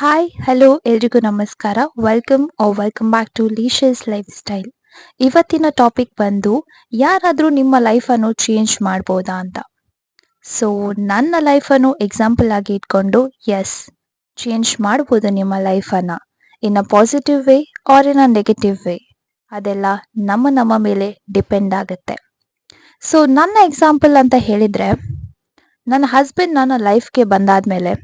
Hi hello ಎಲ್ರಿಗೂ ನಮಸ್ಕಾರ. Welcome oh welcome back to ಲೀಶಸ್ lifestyle ಇವತ್ತಿನ ಟಾಪಿಕ್ ಬಂದು, ಯಾರಾದರೂ ನಿಮ್ಮ ಲೈಫನ್ನು ಚೇಂಜ್ ಮಾಡ್ಬೋದಾ ಅಂತ. ಸೊ ನನ್ನ ಲೈಫನ್ನು ಎಕ್ಸಾಂಪಲ್ ಆಗಿ ಇಟ್ಕೊಂಡು ಎಸ್ ಚೇಂಜ್ ಮಾಡ್ಬೋದು ನಿಮ್ಮ ಲೈಫನ್ನು in a positive way or in a negative way ಅದೆಲ್ಲ ನಮ್ಮ ನಮ್ಮ ಮೇಲೆ ಡಿಪೆಂಡ್ ಆಗುತ್ತೆ. ಸೊ ನನ್ನ ಎಕ್ಸಾಂಪಲ್ ಅಂತ ಹೇಳಿದರೆ, ನನ್ನ ಹಸ್ಬೆಂಡ್ ನನ್ನ ಲೈಫ್ಗೆ ಬಂದಾದ್ಮೇಲೆ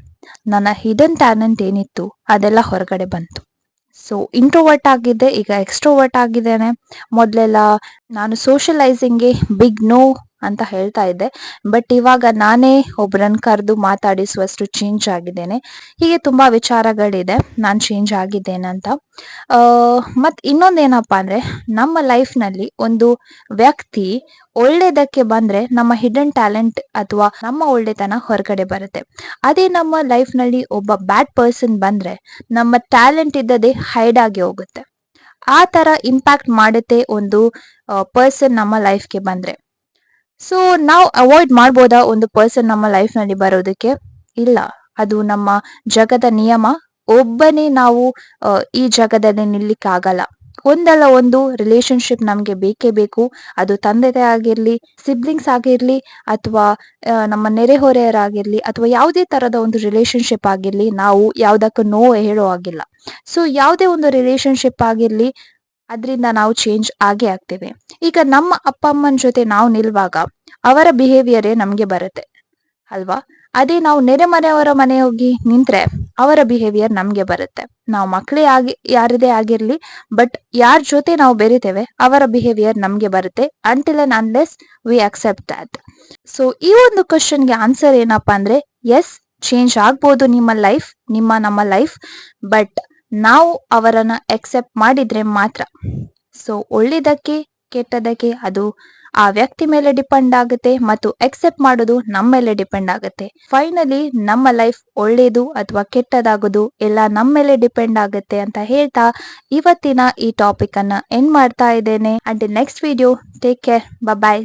ನನ್ನ ಹಿಡನ್ ಟ್ಯಾಲೆಂಟ್ ಏನಿತ್ತು ಅದೆಲ್ಲ ಹೊರಗಡೆ ಬಂತು. ಸೊ ಇಂಟ್ರೋವರ್ಟ್ ಆಗಿದ್ದೆ, ಈಗ ಎಕ್ಸ್ಟ್ರೋವರ್ಟ್ ಆಗಿದ್ದೇನೆ. ಮೊದಲೆಲ್ಲ ನಾನು ಸೋಷಲೈಸಿಂಗ್ಗೆ ಬಿಗ್ ನೋ ಅಂತ ಹೇಳ್ತಾ ಇದ್ದೆ. ಬಟ್ ಇವಾಗ ನಾನೇ ಒಬ್ರನ್ನ ಕರೆದು ಮಾತಾಡಿಸುವಷ್ಟು ಚೇಂಜ್ ಆಗಿದ್ದೇನೆ. ಹೀಗೆ ತುಂಬಾ ವಿಚಾರಗಳಿದೆ. ನಾನು ಚೇಂಜ್ ಆಗಿದ್ದೇನೆ ಅಂತ. ಮತ್ತು ಇನ್ನೊಂದೇನಪ್ಪ ಅಂದ್ರೆ ನಮ್ಮ ಲೈಫ್ನಲ್ಲಿ ಒಂದು ವ್ಯಕ್ತಿ ಒಳ್ಳೇದಕ್ಕೆ ಬಂದ್ರೆ ನಮ್ಮ ಹಿಡನ್ ಟ್ಯಾಲೆಂಟ್ ಅಥವಾ ನಮ್ಮ ಒಳ್ಳೆತನ ಹೊರಗಡೆ ಬರುತ್ತೆ. ಅದೇ ನಮ್ಮ ಲೈಫ್ನಲ್ಲಿ ಒಬ್ಬ ಬ್ಯಾಡ್ ಪರ್ಸನ್ ಬಂದ್ರೆ ನಮ್ಮ ಟ್ಯಾಲೆಂಟ್ ಇದ್ದದೆ ಹೈಡ್ ಆಗಿ ಹೋಗುತ್ತೆ. ಆ ತರ ಇಂಪ್ಯಾಕ್ಟ್ ಮಾಡುತ್ತೆ ಒಂದು ಪರ್ಸನ್ ನಮ್ಮ ಲೈಫ್ಗೆ ಬಂದ್ರೆ. ಸೊ ನಾವು ಅವಾಯ್ಡ್ ಮಾಡ್ಬೋದಾ ಒಂದು ಪರ್ಸನ್ ನಮ್ಮ ಲೈಫ್ನಲ್ಲಿ ಬರೋದಕ್ಕೆ? ಇಲ್ಲ. ಅದು ನಮ್ಮ ಜಗದ ನಿಯಮ. ಒಬ್ಬನೇ ನಾವು ಈ ಜಗದಲ್ಲಿ ನಿಲ್ಲಿಕ್ಕಾಗಲ್ಲ ಒಂದಲ್ಲ ಒಂದು ರಿಲೇಶನ್ಶಿಪ್ ನಮಗೆ ಬೇಕೇ ಬೇಕು. ಅದು ತಂದೆ ಆಗಿರ್ಲಿ ಸಿಬ್ಲಿಂಗ್ಸ್ ಆಗಿರ್ಲಿ, ಅಥವಾ ನಮ್ಮ ನೆರೆಹೊರೆಯರಾಗಿರ್ಲಿ, ಅಥವಾ ಯಾವುದೇ ತರದ ಒಂದು ರಿಲೇಶನ್ಶಿಪ್ ಆಗಿರ್ಲಿ, ನಾವು ಯಾವ್ದಕ್ಕೂ ನೋ ಹೇಳೋ ಆಗಿಲ್ಲ. ಸೊ ಯಾವುದೇ ಒಂದು ರಿಲೇಶನ್ಶಿಪ್ ಆಗಿರ್ಲಿ ಅದರಿಂದ ನಾವು ಚೇಂಜ್ ಆಗೇ ಆಗ್ತೇವೆ. ಈಗ ನಮ್ಮ ಅಪ್ಪ ಅಮ್ಮನ ಜೊತೆ ನಾವು ನಿಲ್ವಾಗ ಅವರ ಬಿಹೇವಿಯರೇ ನಮಗೆ ಬರುತ್ತೆ. ಅಲ್ವಾ? ಅದೇ ನಾವು ನೆರೆ ಮನೆಯವರ ಮನೆ ಹೋಗಿ ನಿಂತ್ರೆ ಅವರ ಬಿಹೇವಿಯರ್ ನಮ್ಗೆ ಬರುತ್ತೆ. ನಾವು ಮಕ್ಕಳೇ ಆಗಿ, ಯಾರದೇ ಆಗಿರ್ಲಿ ಬಟ್ ಯಾರ ಜೊತೆ ನಾವು ಬೆರಿತೇವೆ ಅವರ ಬಿಹೇವಿಯರ್ ನಮ್ಗೆ ಬರುತ್ತೆ. Until un unless we accept that so ಈ ಒಂದು ಕ್ವಶನ್ಗೆ ಆನ್ಸರ್ ಏನಪ್ಪಾ ಅಂದ್ರೆ ಎಸ್ ಚೇಂಜ್ ಆಗ್ಬೋದು ನಿಮ್ಮ ಲೈಫ್ ನಿಮ್ಮ ನಮ್ಮ ಲೈಫ್ ಬಟ್ ನಾವು ಅವರನ್ನ ಎಕ್ಸೆಪ್ಟ್ ಮಾಡಿದ್ರೆ ಮಾತ್ರ. ಸೊ ಒಳ್ಳೇದಕ್ಕೆ ಕೆಟ್ಟದಕ್ಕೆ ಅದು ಆ ವ್ಯಕ್ತಿ ಮೇಲೆ ಡಿಪೆಂಡ್ ಆಗುತ್ತೆ ಮತ್ತು ಎಕ್ಸೆಪ್ಟ್ ಮಾಡೋದು ನಮ್ಮ ಮೇಲೆ ಡಿಪೆಂಡ್ ಆಗುತ್ತೆ. ಫೈನಲಿ ನಮ್ಮ ಲೈಫ್ ಒಳ್ಳೇದು ಅಥವಾ ಕೆಟ್ಟದಾಗೋದು ಎಲ್ಲ ನಮ್ಮ ಮೇಲೆ ಡಿಪೆಂಡ್ ಆಗುತ್ತೆ ಅಂತ ಹೇಳ್ತಾ ಇವತ್ತಿನ ಈ ಟಾಪಿಕ್ ಅನ್ನ ಎಂಡ್ ಮಾಡ್ತಾ ಇದ್ದೇನೆ. And next video take care bye